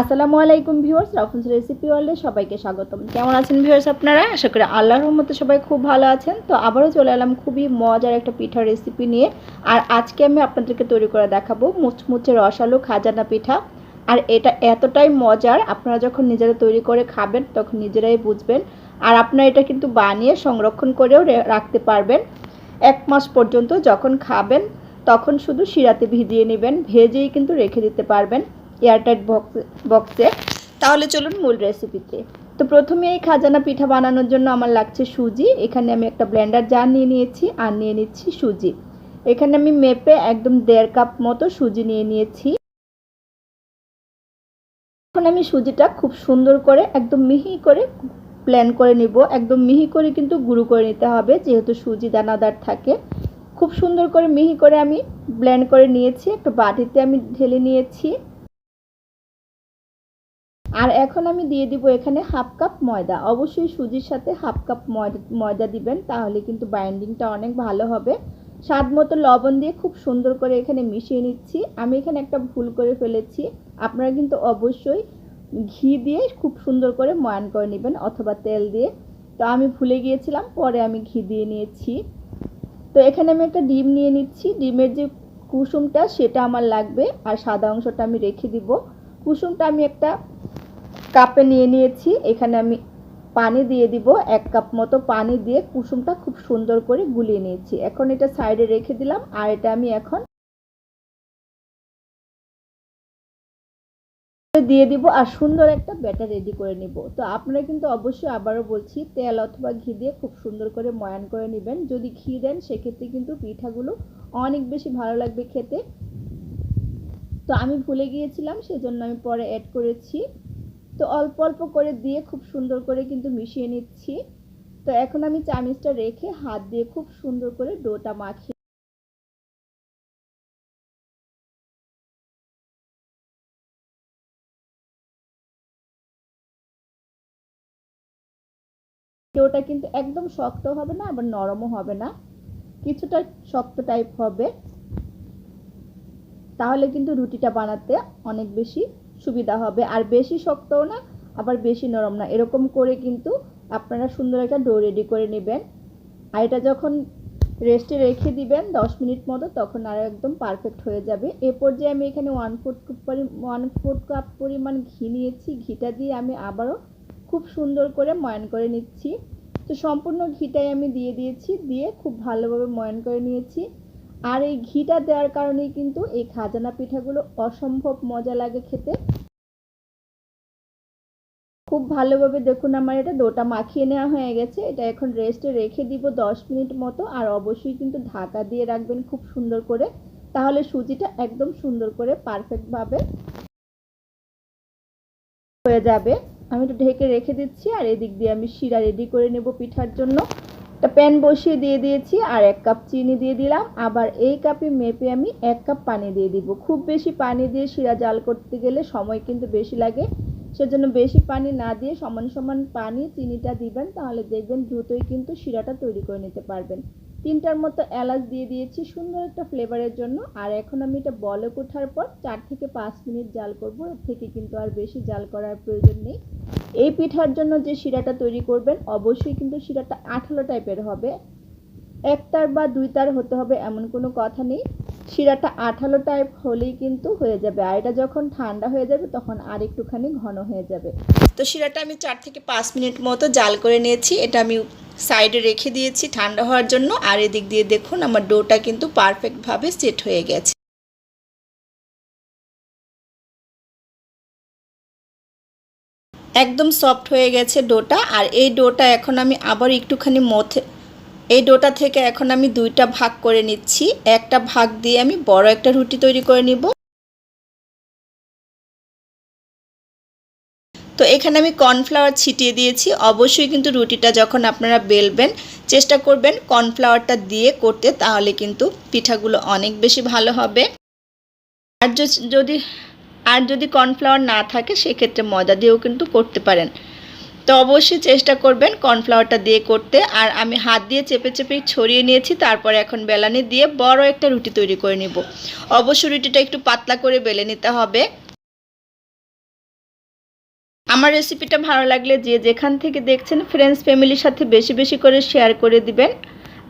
আসসালামু আলাইকুম viewers রাফুলস recipe ওয়ার্ল্ডে সবাইকে স্বাগতম। কেমন আছেন ভিউয়ার্স আপনারা? আশা করি আল্লাহর রহমতে সবাই খুব ভালো আছেন। তো আবারও চলে এলাম খুবই মজার একটা পিঠার রেসিপি নিয়ে। আর আজকে আমি আপনাদেরকে তৈরি করে দেখাবো মুচমুচে রসালো খাজানা পিঠা। আর এটা এতটাই মজার, আপনারা যখন নিজেরা তৈরি করে খাবেন, তখন নিজেরাই বুঝবেন। আর আপনারা এটা কিন্তু বানিয়ে সংরক্ষণ করেও রাখতে পারবেন। এক মাস পর্যন্ত যখন খাবেন, তখন শুধু শিরাতে ভিজিয়ে নেবেন, ভেজেই কিন্তু রেখে দিতে পারবেন। এয়ারটাইট বক্সে বক্সে তাহলে চলুন মূল রেসিপিতে তো প্রথমে এই খাজানা পিঠা বানানোর জন্য আমার লাগছে সুজি। এখানে আমি একটা ব্লেন্ডার জার নিয়ে নিয়েছি আর নিয়ে নিচ্ছি সুজি। এখানে আমি মেপে একদম দেড় কাপ মতো সুজি নিয়ে নিয়েছি। এখন আমি সুজিটা খুব সুন্দর করে, একদম মিহি করে প্ল্যান করে নিব। একদম মিহি করে কিন্তু গুঁড়ো করে নিতে হবে, যেহেতু সুজি দানাদার থাকে। খুব সুন্দর করে মিহি করে আমি ব্লেন্ড করে নিয়েছি। একটা বাটিতে আমি ঢেলে নিয়েছি। আর এখন আমি দিয়ে দিব এখানে হাফ কাপ ময়দা। অবশ্যই সুজির সাথে হাফ কাপ ময়দা দিবেন, তাহলে কিন্তু বাইন্ডিংটা অনেক ভালো হবে। স্বাদ মতো লবণ দিয়ে খুব সুন্দর করে এখানে মিশিয়ে নিচ্ছি। আমি এখানে একটা ভুল করে ফেলেছি। আপনারা কিন্তু অবশ্যই ঘি দিয়ে খুব সুন্দর করে ময়ান করে নেবেন অথবা তেল দিয়ে। তো আমি ভুলে গিয়েছিলাম, পরে আমি ঘি দিয়ে নিয়েছি। তো এখানে আমি একটা ডিম নিয়ে নিচ্ছি। ডিমের যে কুসুমটা, সেটা আমার লাগবে। আর সাদা অংশটা আমি রেখে দিব। কুসুমটা আমি একটা কাপে নিয়ে নিয়েছি। এখানে আমি পানি দিয়ে দিব। এক কাপ মতো পানি দিয়ে কুসুমটা খুব সুন্দর করে গুলিয়ে নিয়েছি। এখন এটা সাইডে রেখে দিলাম আর এটা আমি এখন দিয়ে দিব আর সুন্দর একটা ব্যাটার রেডি করে নিব। তো আপনারা কিন্তু অবশ্যই আবারও বলছি, তেল অথবা ঘি দিয়ে খুব সুন্দর করে ময়ান করে নেবেন। যদি ঘি দেন, সেক্ষেত্রে কিন্তু পিঠাগুলো অনেক বেশি ভালো লাগবে খেতে। তো আমি ভুলে গিয়েছিলাম, সেজন্য আমি পরে অ্যাড করেছি। তো অল্প অল্প করে দিয়ে খুব সুন্দর করে কিন্তু মিশিয়ে নিচ্ছি। তো এখন আমি চামিচটা রেখে হাত দিয়ে খুব সুন্দর করে ডোটা মাখিয়ে ডোটা কিন্তু একদম শক্ত হবে না, আবার নরমও হবে না। কিছুটা শক্ত টাইপ হবে। তাহলে কিন্তু রুটিটা বানাতে অনেক বেশি সুবিধা হবে। আর বেশি শক্তও না, আবার বেশি নরম না। এরকম করে কিন্তু আপনারা সুন্দর একটা ডো রেডি করে নেবেন। আর এটা যখন রেস্টে রেখে দিবেন দশ মিনিট মতো, তখন আর একদম পারফেক্ট হয়ে যাবে। এ পর্যায়ে আমি এখানে one fourth one fourth cup পরিমাণ ঘি নিয়েছি। ঘিটা দিয়ে আমি আবারও খুব সুন্দর করে ময়ান করে নিচ্ছি। তো সম্পূর্ণ ঘিটাই আমি দিয়ে দিয়েছি। দিয়ে খুব ভালোভাবে ময়ান করে নিয়েছি। আর এই ঘিটা দেওয়ার কারণেই কিন্তু এই খাজানা পিঠাগুলো অসম্ভব মজা লাগে খেতে। খুব ভালোভাবে দেখুন আমার এটা, ডোটা মাখিয়ে নেওয়া হয়ে গেছে। এটা এখন রেস্টে রেখে দিব দশ মিনিট মতো, আর অবশ্যই কিন্তু ঢাকা দিয়ে রাখবেন খুব সুন্দর করে। তাহলে সুজিটা একদম সুন্দর করে পারফেক্টভাবে হয়ে যাবে। আমি একটু ঢেকে রেখে দিচ্ছি, আর এদিক দিয়ে আমি শিরা রেডি করে নেব পিঠার জন্য। একটা প্যান বসিয়ে দিয়ে দিয়েছি, আর এক কাপ চিনি দিয়ে দিলাম। আবার এই কাপে মেপে আমি এক কাপ পানি দিয়ে দিব। খুব বেশি পানি দিয়ে শিরা জাল করতে গেলে সময় কিন্তু বেশি লাগে। সেজন্য বেশি পানি না দিয়ে সমান সমান পানি, চিনিটা দিবেন, তাহলে দেখবেন দ্রুতই কিন্তু শিরাটা তৈরি করে নিতে পারবেন। তিনটার মতো এলাচ দিয়ে দিয়েছি, সুন্দর একটা ফ্লেভারের জন্য। আর এখন আমি এটা বলক ওঠার পর চার থেকে পাঁচ মিনিট জাল করব। এর থেকে কিন্তু আর বেশি জাল করার প্রয়োজন নেই। এই পিঠার জন্য যে শিরাটা তৈরি করবেন, অবশ্যই কিন্তু শিরাটা আঠালো টাইপের হবে। একতার বা দুই তার হতে হবে এমন কোনো কথা নেই। শিরাটা আঠালো টাইপ হলেই কিন্তু হয়ে যাবে। আর এটা যখন ঠান্ডা হয়ে যাবে, তখন আর একটুখানি ঘন হয়ে যাবে। তো শিরাটা আমি চার থেকে পাঁচ মিনিট মতো জাল করে নিয়েছি। এটা আমি সাইডে রেখে দিয়েছি ঠান্ডা হওয়ার জন্য। আর এদিক দিয়ে দেখুন আমার ডোটা কিন্তু পারফেক্টভাবে সেট হয়ে গেছে। একদম সফট হয়ে গেছে ডোটা। আর এই ডোটা এখন আমি আবার একটুখানি মথে এই ডোটা থেকে এখন আমি দুইটা ভাগ করে নিচ্ছি। একটা ভাগ দিয়ে আমি বড় একটা রুটি তৈরি করে নিব। তো এখানে আমি কর্নফ্লাওয়ার ছিটিয়ে দিয়েছি। অবশ্যই কিন্তু রুটিটা যখন আপনারা বেলবেন, চেষ্টা করবেন কর্নফ্লাওয়ারটা দিয়ে করতে, তাহলে কিন্তু পিঠাগুলো অনেক বেশি ভালো হবে। আর যদি আর যদি কর্নফ্লাওয়ার না থাকে, সেক্ষেত্রে ময়দা দিয়েও কিন্তু করতে পারেন। তো অবশ্যই চেষ্টা করবেন কর্নফ্লাওয়ারটা দিয়ে করতে। আর আমি হাত দিয়ে চেপে চেপে ছড়িয়ে নিয়েছি, তারপরে এখন বেলানি দিয়ে বড় একটা রুটি তৈরি করে নিব। অবশ্যই রুটিটা একটু পাতলা করে বেলে নিতে হবে। আমার রেসিপিটা ভালো লাগলে যে যেখান থেকে দেখছেন ফ্রেন্ডস ফ্যামিলির সাথে বেশি বেশি করে শেয়ার করে দিবেন।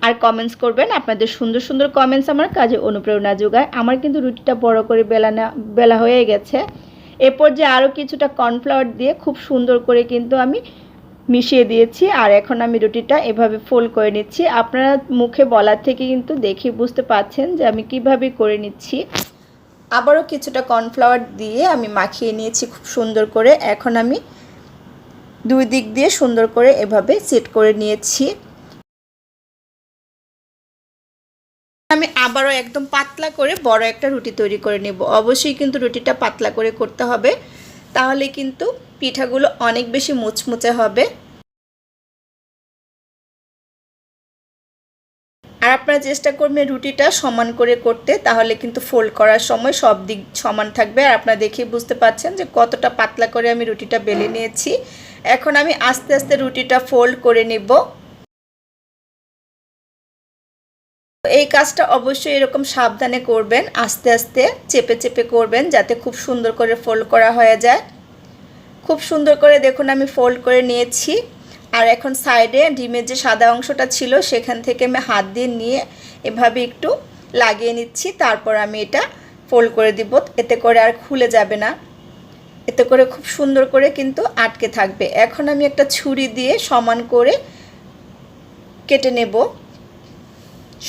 আর কমেন্টস করবেন, আপনাদের সুন্দর সুন্দর কমেন্টস আমার কাজে অনুপ্রেরণা যোগায়। আমার কিন্তু রুটিটা বড় করে বেলা না, বেলা হয়ে গেছে। এরপর যে আরও কিছুটা কর্নফ্লাওয়ার দিয়ে খুব সুন্দর করে কিন্তু আমি মিশিয়ে দিয়েছি, আর এখন আমি রুটিটা এভাবে ফোল্ড করে নিচ্ছি। আপনারা মুখে বলার থেকে কিন্তু দেখে বুঝতে পাচ্ছেন যে আমি কীভাবে করে নিচ্ছি। আবারও কিছুটা কর্নফ্লাওয়ার দিয়ে আমি মাখিয়ে নিয়েছি খুব সুন্দর করে। এখন আমি দুই দিক দিয়ে সুন্দর করে এভাবে সেট করে নিয়েছি। আমি আবারও একদম পাতলা করে বড় একটা রুটি তৈরি করে নেব। অবশ্যই কিন্তু রুটিটা পাতলা করে করতে হবে। তাহলে কিন্তু পিঠাগুলো অনেক বেশি মুচমুচে হবে। আপনারা চেষ্টা করবেন রুটিটা সমান করে করতে, তাহলে কিন্তু ফোল্ড করার সময় সব দিক সমান থাকবে। আর আপনারা দেখেই বুঝতে পাচ্ছেন যে কতটা পাতলা করে আমি রুটিটা বেলে নিয়েছি। এখন আমি আস্তে আস্তে রুটিটা ফোল্ড করে নেব। এই কাজটা অবশ্যই এরকম সাবধানে করবেন, আস্তে আস্তে চেপে চেপে করবেন যাতে খুব সুন্দর করে ফোল্ড করা হয়ে যায়। খুব সুন্দর করে দেখুন আমি ফোল্ড করে নিয়েছি। আর এখন সাইডে ডিমের যে সাদা অংশটা ছিল, সেখান থেকে আমি হাত দিয়ে নিয়ে এভাবে একটু লাগিয়ে নিচ্ছি। তারপর আমি এটা ফোল্ড করে দিব। এতে করে আর খুলে যাবে না। এতে করে খুব সুন্দর করে কিন্তু আটকে থাকবে। এখন আমি একটা ছুরি দিয়ে সমান করে কেটে নেব।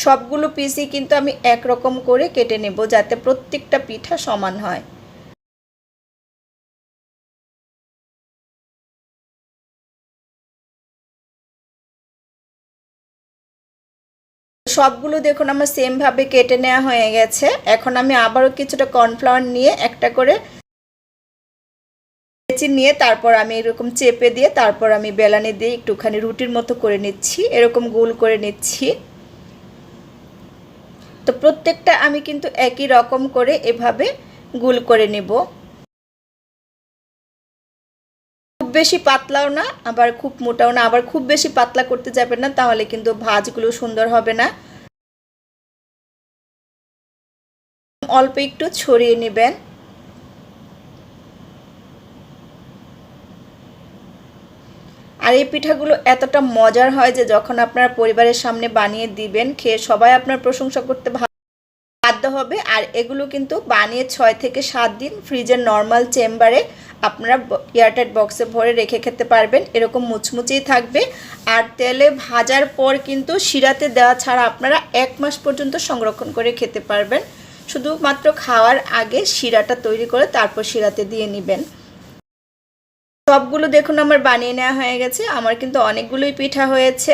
সবগুলো পিসই কিন্তু আমি একরকম করে কেটে নেব, যাতে প্রত্যেকটা পিঠা সমান হয়। সবগুলো দেখুন, আমার সেমভাবে কেটে নেওয়া হয়ে গেছে। এখন আমি আবারও কিছুটা কর্নফ্লাওয়ার নিয়ে একটা করে নিয়ে তারপর আমি এরকম চেপে দিয়ে তারপর আমি বেলানি দিয়ে একটুখানি রুটির মতো করে নিচ্ছি, এরকম গোল করে নিচ্ছি। তো প্রত্যেকটা আমি কিন্তু একই রকম করে এভাবে গুল করে নেব। খুব বেশি পাতলাও না, আবার খুব মোটাও না, আবার খুব বেশি পাতলা করতে যাবেন না, তাহলে কিন্তু ভাজগুলো সুন্দর হবে না। অল্প একটু ছড়িয়ে নেবেন। আর এই পিঠাগুলো এতটা মজার হয় যে যখন আপনার পরিবারের সামনে বানিয়ে দিবেন, খেয়ে সবাই আপনার প্রশংসা করতে বাধ্য হবে। আর এগুলো কিন্তু বানিয়ে ছয় থেকে সাত দিন ফ্রিজের নর্মাল চেম্বারে আপনারা এয়ারটাইট বক্সে ভরে রেখে খেতে পারবেন। এরকম মুচমুচেই থাকবে। আর তেলে ভাজার পর কিন্তু শিরাতে দেওয়া ছাড়া আপনারা এক মাস পর্যন্ত সংরক্ষণ করে খেতে পারবেন। শুধুমাত্র খাওয়ার আগে শিরাটা তৈরি করে তারপর শিরাতে দিয়ে নেবেন। সবগুলো দেখুন আমার বানিয়ে নেওয়া হয়ে গেছে। আমার কিন্তু অনেকগুলোই পিঠা হয়েছে।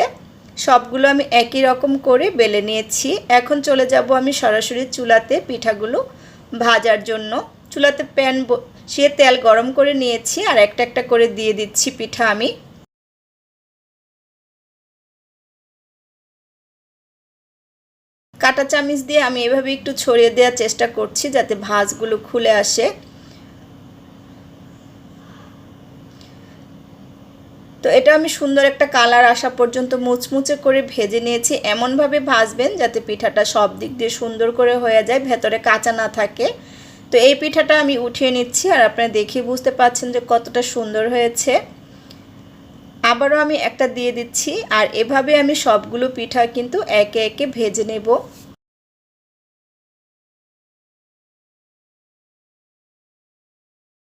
সবগুলো আমি একই রকম করে বেলে নিয়েছি। এখন চলে যাব আমি সরাসরি চুলাতে পিঠাগুলো ভাজার জন্য। চুলাতে প্যান সে তেল গরম করে নিয়েছি আর একটা একটা করে দিয়ে দিচ্ছি পিঠা আমি। কাটা চামিচ দিয়ে আমি এভাবে একটু ছড়িয়ে দেওয়ার চেষ্টা করছি যাতে ভাজগুলো খুলে আসে। তো এটা আমি সুন্দর একটা কালার আসা পর্যন্ত মুচমুচে করে ভেজে নিয়েছি। এমনভাবে ভাজবেন যাতে পিঠাটা সব দিক দিয়ে সুন্দর করে হয়ে যায়, ভেতরে কাঁচা না থাকে। তো এই পিঠাটা আমি উঠিয়ে নিচ্ছি আর আপনারা দেখে বুঝতে পাচ্ছেন যে কতটা সুন্দর হয়েছে। আবারও আমি একটা দিয়ে দিচ্ছি, আর এভাবে আমি সবগুলো পিঠা কিন্তু একে একে ভেজে নেব।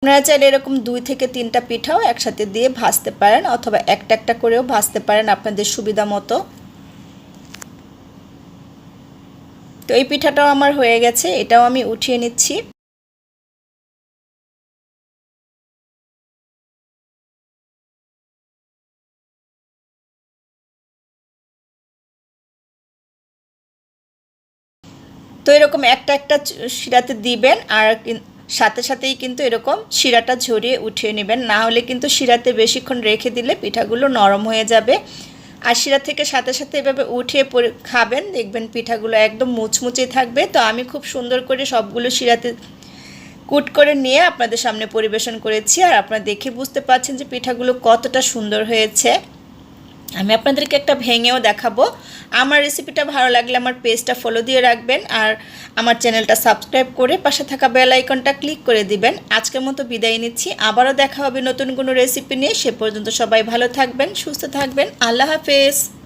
আপনারা চাইলে এরকম দুই থেকে তিনটা পিঠাও একসাথে দিয়ে ভাজতে পারেন, অথবা একটা একটা করেও ভাজতে পারেন আপনাদের সুবিধা মতো। তো এই পিঠাটাও আমার হয়ে গেছে, এটাও আমি উঠিয়ে নিচ্ছি। তো এরকম একটা একটা শিরাতে দিবেন আর সাথে সাথেই কিন্তু এরকম শিরাটা ঝরিয়ে উঠিয়ে নেবেন। না হলে কিন্তু শিরাতে বেশিক্ষণ রেখে দিলে পিঠাগুলো নরম হয়ে যাবে। আর শিরা থেকে সাথে সাথে এভাবে উঠিয়ে পরে খাবেন, দেখবেন পিঠাগুলো একদম মুচমুচে থাকবে। তো আমি খুব সুন্দর করে সবগুলো শিরাতে কুট করে নিয়ে আপনাদের সামনে পরিবেশন করেছি। আর আপনারা দেখে বুঝতে পারছেন যে পিঠাগুলো কতটা সুন্দর হয়েছে। আমি আপনাদেরকে একটা ভেঙেও দেখাবো। আমার রেসিপিটা ভালো লাগলে আমার পেজটা ফলো দিয়ে রাখবেন আর আমার চ্যানেলটা সাবস্ক্রাইব করে পাশে থাকা বেল আইকনটা ক্লিক করে দিবেন। আজকের মতো বিদায় নিচ্ছি। আবারও দেখা হবে নতুন কোনো রেসিপি নিয়ে। সে পর্যন্ত সবাই ভালো থাকবেন, সুস্থ থাকবেন। আল্লাহ হাফেজ।